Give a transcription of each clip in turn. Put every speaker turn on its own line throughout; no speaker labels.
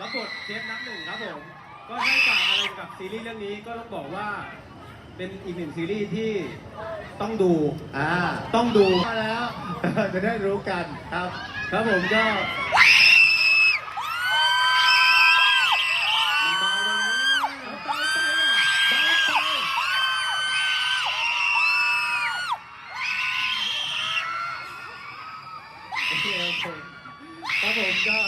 รับบทเชฟนักหนึ่งครับผม ก็ให้ฝากอะไรกับซีรีส์เรื่องนี้ก็ต้องบอกว่า เป็นอีกหนึ่งซีรีส์ที่ต้องดู
อ่า
ต้องดู
มาแล้ว จะได้รู้กันครับ
ครับผมก็โอเคโอเคครับผมก็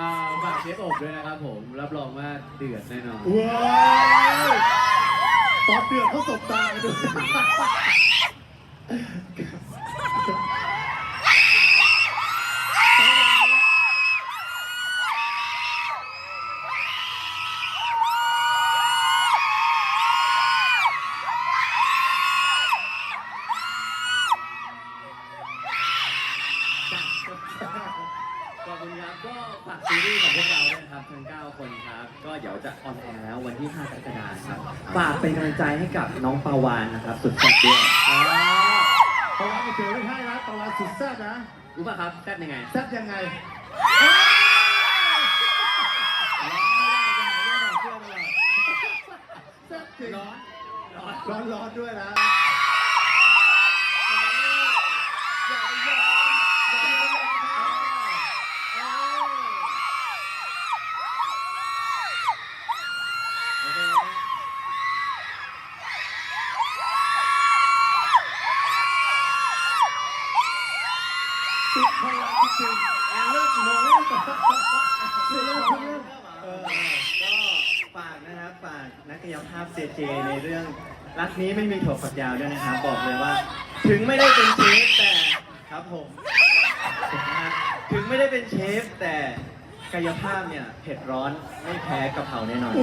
อ่าฝากเชฟอบด้วยนะครับผมรับรองว่าเดือดแน่นอน
ว้าวตอนเดือดเขาสบตากันด้วย
ขอบคุณครับก็ฝากซีรีส์ของพวกเราด้วยนะครับทั้ง 9 คนครับ ก็เดี๋ยวจะออนแอร์แล้ววันที่ 5 กรกฎาคมครับฝากเป็นกำลังใจให้กับน้องปาวานนะครับ สุดแซ่บด้วย
อ่าประวัติเฉยไม่ให้นะประวัติสุดแซ่บนะ
รู้ป่ะครับแซ่บยังไง
แซ่บยังไงแซ่บจริง
ร้อนร้อน
ร้อนร้อนๆด้วยนะ พลังจริงๆแอนเลิกกี่โมงเนี่ยเลิกเลิกเออ
ก็ฝากนะครับฝากนักกายภาพเจเจในเรื่องรักนี้ไม่มีถั่วฝักยาวด้วยนะครับบอกเลยว่า ถึงไม่ได้เป็นเชฟแต่ครับผมถึงไม่ได้เป็นเชฟแต่กายภาพเนี่ยเผ็ดร้อนไม่แพ้กะเพราแน่นอน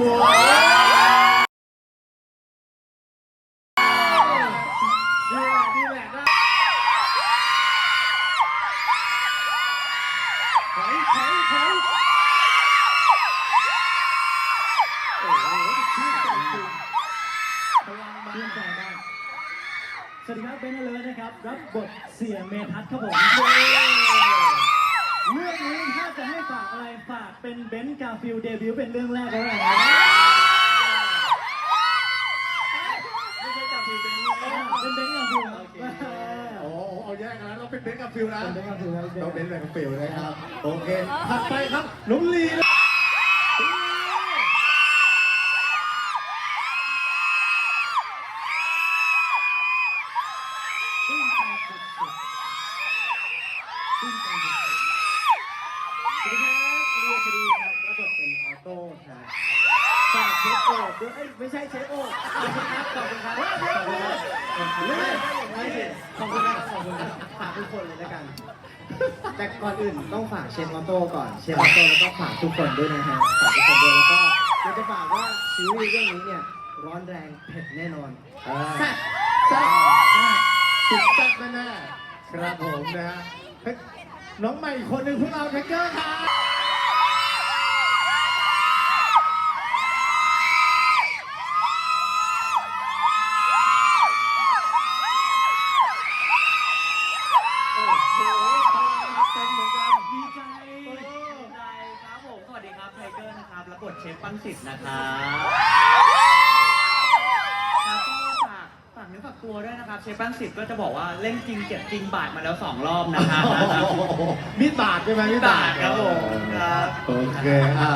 อยถอยถอยโอ้โหชื่นใจจริงพลังมา
ชื่นใจมากสวัสดีครับเบนเลิศนะครับ รับบทเสียเมทัศน์ครับผมเรื่องนี้ถ้าจะให้ฝากอะไรฝากเป็นเบนกาฟิลเดบิวต์เป็นเรื่องแรกแล้วนะ
ไม่ใช่จับผิดเป็น
เป็นเบนกาฟิลครับ
โอ้โห เอาแยกกันแล้วเราเป็นเบนซ์กับฟิลนะ
เป็นเบนซ์กาฟิลครับ
เราเป็นแบบกับฟิลนะครับโอเคถัดไปครับน้องลีนะตื้นใจสุดๆตื้นใจสุด
สวัสดีครับเรียกคดีครับรับบทเป็นออโต้ครับฝากเชฟโอบด้วยเอ้ยไม่ใช่เชฟโอบขอบคุณครับขอบคุณครับ แต่ก่อนอื่นต้องฝากเชฟออโต้ก่อน เชฟออโต้แล้วก็ฝากทุกคนด้วยนะฮะฝากทุกคนด้วยแล้วก็อยากจะฝากว่าซีรีส์เรื่องนี้เนี่ยร้อนแรงเผ็ดแน่นอนแซ่บ
แซ่บสุดแซ่บแน่ๆครับผมนะฮะน้องใหม่อีกคนหนึ่งพวกเราแท็กเกอร์ครับ
เกอร์นะครับรับบทเชฟปั้นสิทธิ์นะครับครับก็ฝากฝากเนื้อฝากตัวด้วยนะครับ เชฟปั้นสิทธิ์ก็จะบอกว่าเล่นจริงเจ็บจริงบาดมาแล้วสองรอบนะครับ
มีดบาดใช่ไหม
มีดบาดครับผมครับ
โอเคอะ